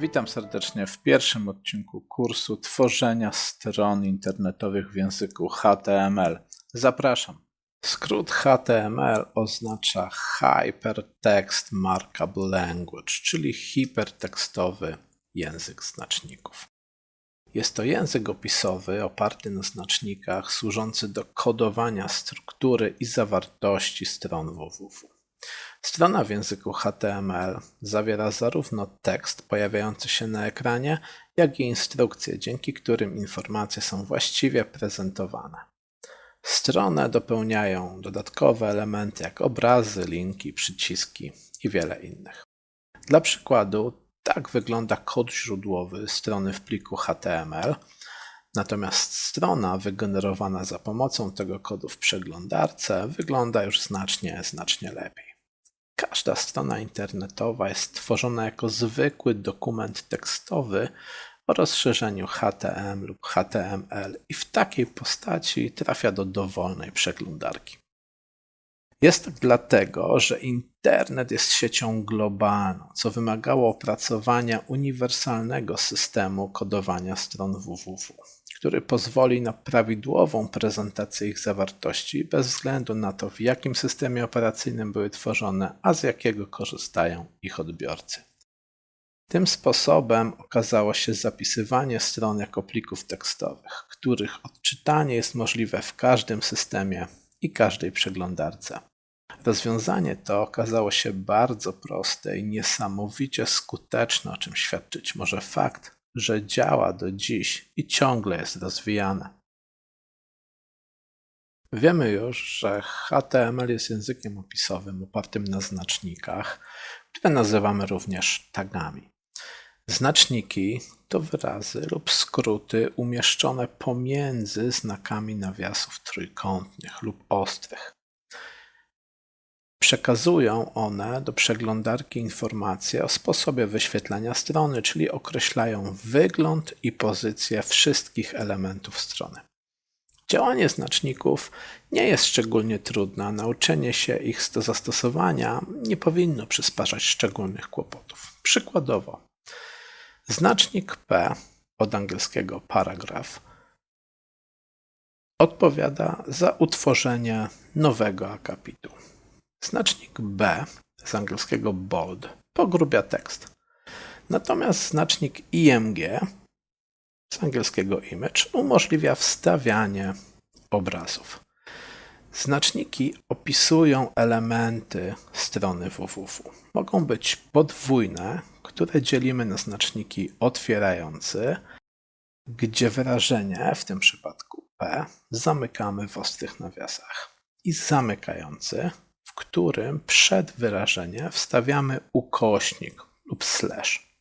Witam serdecznie w pierwszym odcinku kursu tworzenia stron internetowych w języku HTML. Zapraszam. Skrót HTML oznacza Hypertext Markup Language, czyli hipertekstowy język znaczników. Jest to język opisowy oparty na znacznikach służący do kodowania struktury i zawartości stron www. Strona w języku HTML zawiera zarówno tekst pojawiający się na ekranie, jak i instrukcje, dzięki którym informacje są właściwie prezentowane. Stronę dopełniają dodatkowe elementy jak obrazy, linki, przyciski i wiele innych. Dla przykładu, tak wygląda kod źródłowy strony w pliku HTML, natomiast strona wygenerowana za pomocą tego kodu w przeglądarce wygląda już znacznie, znacznie lepiej. Każda strona internetowa jest tworzona jako zwykły dokument tekstowy o rozszerzeniu HTML lub HTML i w takiej postaci trafia do dowolnej przeglądarki. Jest tak dlatego, że internet jest siecią globalną, co wymagało opracowania uniwersalnego systemu kodowania stron www który pozwoli na prawidłową prezentację ich zawartości bez względu na to, w jakim systemie operacyjnym były tworzone, a z jakiego korzystają ich odbiorcy. Tym sposobem okazało się zapisywanie stron jako plików tekstowych, których odczytanie jest możliwe w każdym systemie i każdej przeglądarce. Rozwiązanie to okazało się bardzo proste i niesamowicie skuteczne, o czym świadczyć może fakt, że działa do dziś i ciągle jest rozwijane. Wiemy już, że HTML jest językiem opisowym opartym na znacznikach, które nazywamy również tagami. Znaczniki to wyrazy lub skróty umieszczone pomiędzy znakami nawiasów trójkątnych lub ostrych. Przekazują one do przeglądarki informacje o sposobie wyświetlania strony, czyli określają wygląd i pozycję wszystkich elementów strony. Działanie znaczników nie jest szczególnie trudne, nauczenie się ich do zastosowania nie powinno przysparzać szczególnych kłopotów. Przykładowo, znacznik P od angielskiego paragraf odpowiada za utworzenie nowego akapitu. Znacznik B z angielskiego bold pogrubia tekst. Natomiast znacznik IMG z angielskiego image umożliwia wstawianie obrazów. Znaczniki opisują elementy strony www. Mogą być podwójne, które dzielimy na znaczniki otwierający, gdzie wyrażenie, w tym przypadku P, zamykamy w ostrych nawiasach, i zamykający, w którym przed wyrażeniem wstawiamy ukośnik lub slash.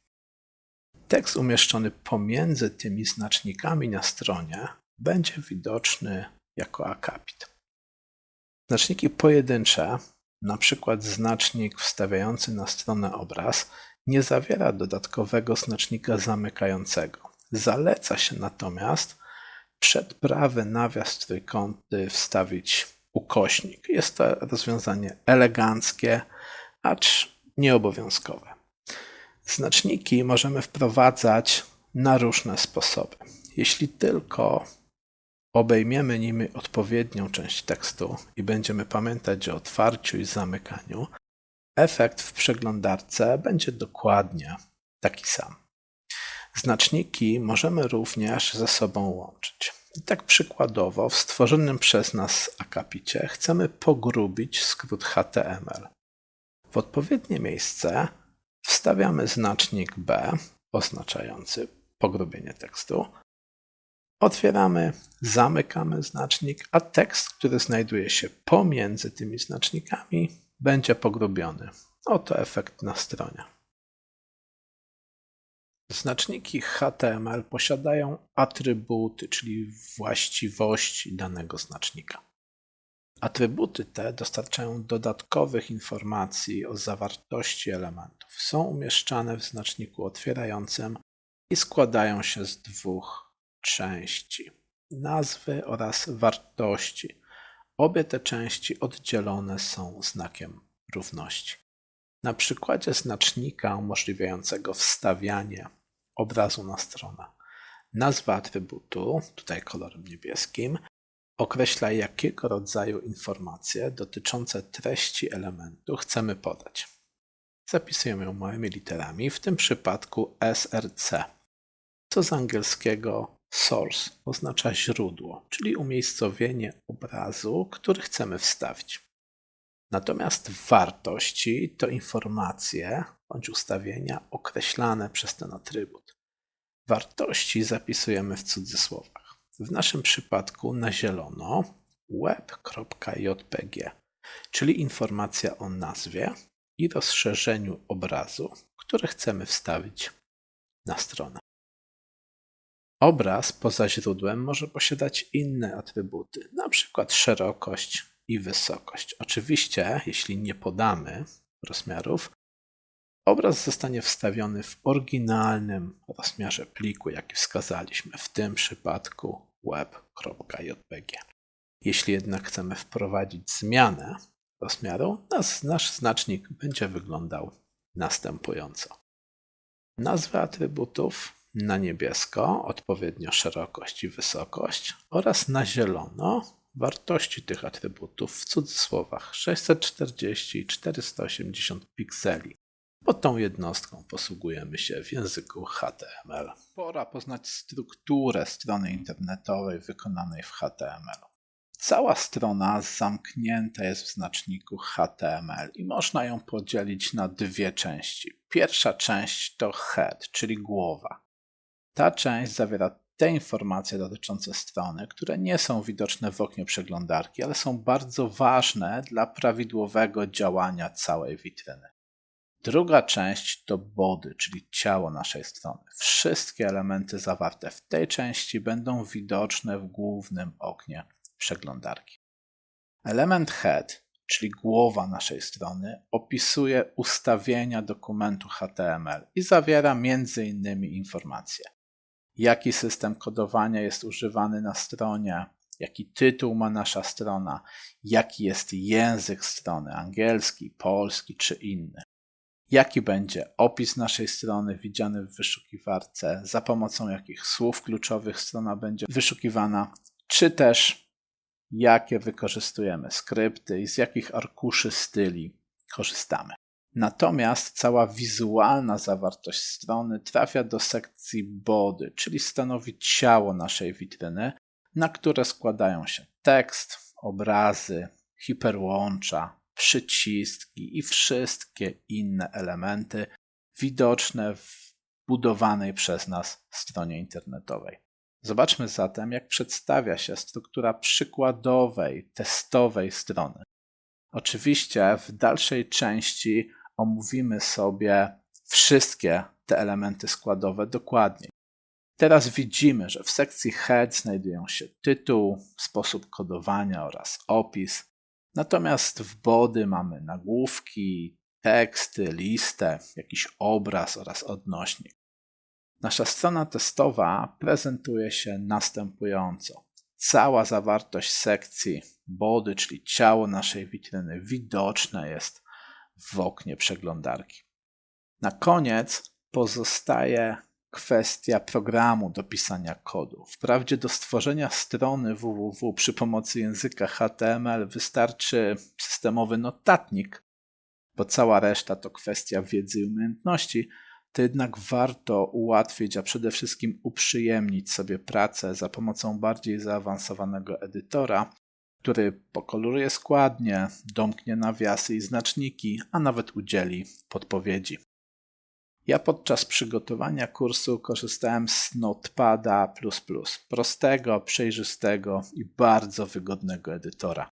Tekst umieszczony pomiędzy tymi znacznikami na stronie będzie widoczny jako akapit. Znaczniki pojedyncze, na przykład znacznik wstawiający na stronę obraz, nie zawiera dodatkowego znacznika zamykającego. Zaleca się natomiast przed prawy nawias trójkąty wstawić ukośnik. Jest to rozwiązanie eleganckie, acz nieobowiązkowe. Znaczniki możemy wprowadzać na różne sposoby. Jeśli tylko obejmiemy nimi odpowiednią część tekstu i będziemy pamiętać o otwarciu i zamykaniu, efekt w przeglądarce będzie dokładnie taki sam. Znaczniki możemy również ze sobą łączyć. I tak przykładowo w stworzonym przez nas akapicie chcemy pogrubić skrót HTML. W odpowiednie miejsce wstawiamy znacznik B oznaczający pogrubienie tekstu. Otwieramy, zamykamy znacznik, a tekst, który znajduje się pomiędzy tymi znacznikami, będzie pogrubiony. Oto efekt na stronie. Znaczniki HTML posiadają atrybuty, czyli właściwości danego znacznika. Atrybuty te dostarczają dodatkowych informacji o zawartości elementów. Są umieszczane w znaczniku otwierającym i składają się z dwóch części: nazwy oraz wartości. Obie te części oddzielone są znakiem równości. Na przykładzie znacznika umożliwiającego wstawianie obrazu na stronę. Nazwa atrybutu, tutaj kolorem niebieskim, określa jakiego rodzaju informacje dotyczące treści elementu chcemy podać. Zapisujemy ją małymi literami, w tym przypadku SRC, co z angielskiego source oznacza źródło, czyli umiejscowienie obrazu, który chcemy wstawić. Natomiast wartości to informacje bądź ustawienia określane przez ten atrybut. Wartości zapisujemy w cudzysłowach. W naszym przypadku na zielono web.jpg, czyli informacja o nazwie i rozszerzeniu obrazu, który chcemy wstawić na stronę. Obraz poza źródłem może posiadać inne atrybuty, np. szerokość i wysokość. Oczywiście, jeśli nie podamy rozmiarów, obraz zostanie wstawiony w oryginalnym rozmiarze pliku, jaki wskazaliśmy, w tym przypadku web.jpg. Jeśli jednak chcemy wprowadzić zmianę rozmiaru, nasz znacznik będzie wyglądał następująco. Nazwy atrybutów na niebiesko odpowiednio szerokość i wysokość oraz na zielono wartości tych atrybutów w cudzysłowach 640 i 480 pikseli. Pod tą jednostką posługujemy się w języku HTML. Pora poznać strukturę strony internetowej wykonanej w HTML. Cała strona zamknięta jest w znaczniku HTML i można ją podzielić na dwie części. Pierwsza część to head, czyli głowa. Ta część zawiera te informacje dotyczące strony, które nie są widoczne w oknie przeglądarki, ale są bardzo ważne dla prawidłowego działania całej witryny. Druga część to body, czyli ciało naszej strony. Wszystkie elementy zawarte w tej części będą widoczne w głównym oknie przeglądarki. Element head, czyli głowa naszej strony, opisuje ustawienia dokumentu HTML i zawiera m.in. informacje jaki system kodowania jest używany na stronie, jaki tytuł ma nasza strona, jaki jest język strony angielski, polski czy inny. Jaki będzie opis naszej strony widziany w wyszukiwarce, za pomocą jakich słów kluczowych strona będzie wyszukiwana, czy też jakie wykorzystujemy skrypty i z jakich arkuszy styli korzystamy. Natomiast cała wizualna zawartość strony trafia do sekcji body, czyli stanowi ciało naszej witryny, na które składają się tekst, obrazy, hiperłącza, przyciski i wszystkie inne elementy widoczne w budowanej przez nas stronie internetowej. Zobaczmy zatem, jak przedstawia się struktura przykładowej, testowej strony. Oczywiście w dalszej części omówimy sobie wszystkie te elementy składowe dokładniej. Teraz widzimy, że w sekcji head znajdują się tytuł, sposób kodowania oraz opis. Natomiast w body mamy nagłówki, teksty, listę, jakiś obraz oraz odnośnik. Nasza strona testowa prezentuje się następująco. Cała zawartość sekcji body, czyli ciało naszej witryny, widoczne jest w oknie przeglądarki. Na koniec pozostaje kwestia programu do pisania kodu. Wprawdzie do stworzenia strony www przy pomocy języka HTML wystarczy systemowy notatnik, bo cała reszta to kwestia wiedzy i umiejętności, to jednak warto ułatwić, a przede wszystkim uprzyjemnić sobie pracę za pomocą bardziej zaawansowanego edytora, który pokoloruje składnie, domknie nawiasy i znaczniki, a nawet udzieli podpowiedzi. Ja podczas przygotowania kursu korzystałem z Notepada, prostego, przejrzystego i bardzo wygodnego edytora.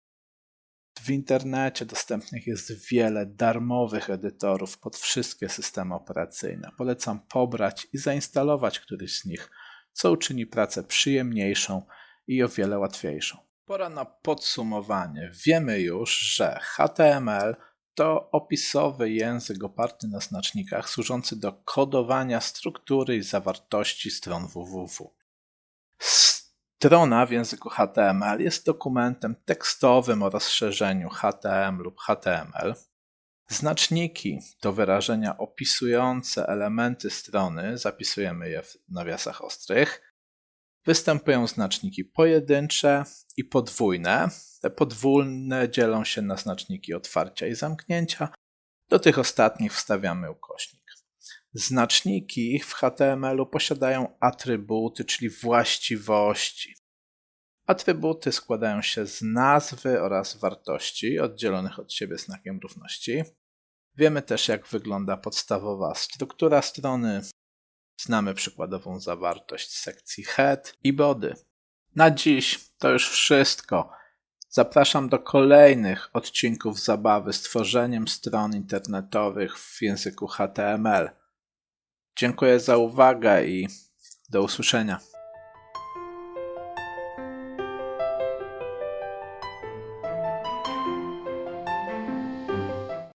W internecie dostępnych jest wiele darmowych edytorów pod wszystkie systemy operacyjne. Polecam pobrać i zainstalować któryś z nich, co uczyni pracę przyjemniejszą i o wiele łatwiejszą. Pora na podsumowanie. Wiemy już, że HTML to opisowy język oparty na znacznikach służący do kodowania struktury i zawartości stron www. Strona w języku HTML jest dokumentem tekstowym o rozszerzeniu HTML lub HTML. Znaczniki to wyrażenia opisujące elementy strony, zapisujemy je w nawiasach ostrych. Występują znaczniki pojedyncze i podwójne. Te podwójne dzielą się na znaczniki otwarcia i zamknięcia. Do tych ostatnich wstawiamy ukośnik. Znaczniki w HTML-u posiadają atrybuty, czyli właściwości. Atrybuty składają się z nazwy oraz wartości oddzielonych od siebie znakiem równości. Wiemy też, jak wygląda podstawowa struktura strony. Znamy przykładową zawartość sekcji head i body. Na dziś to już wszystko. Zapraszam do kolejnych odcinków zabawy z tworzeniem stron internetowych w języku HTML. Dziękuję za uwagę i do usłyszenia.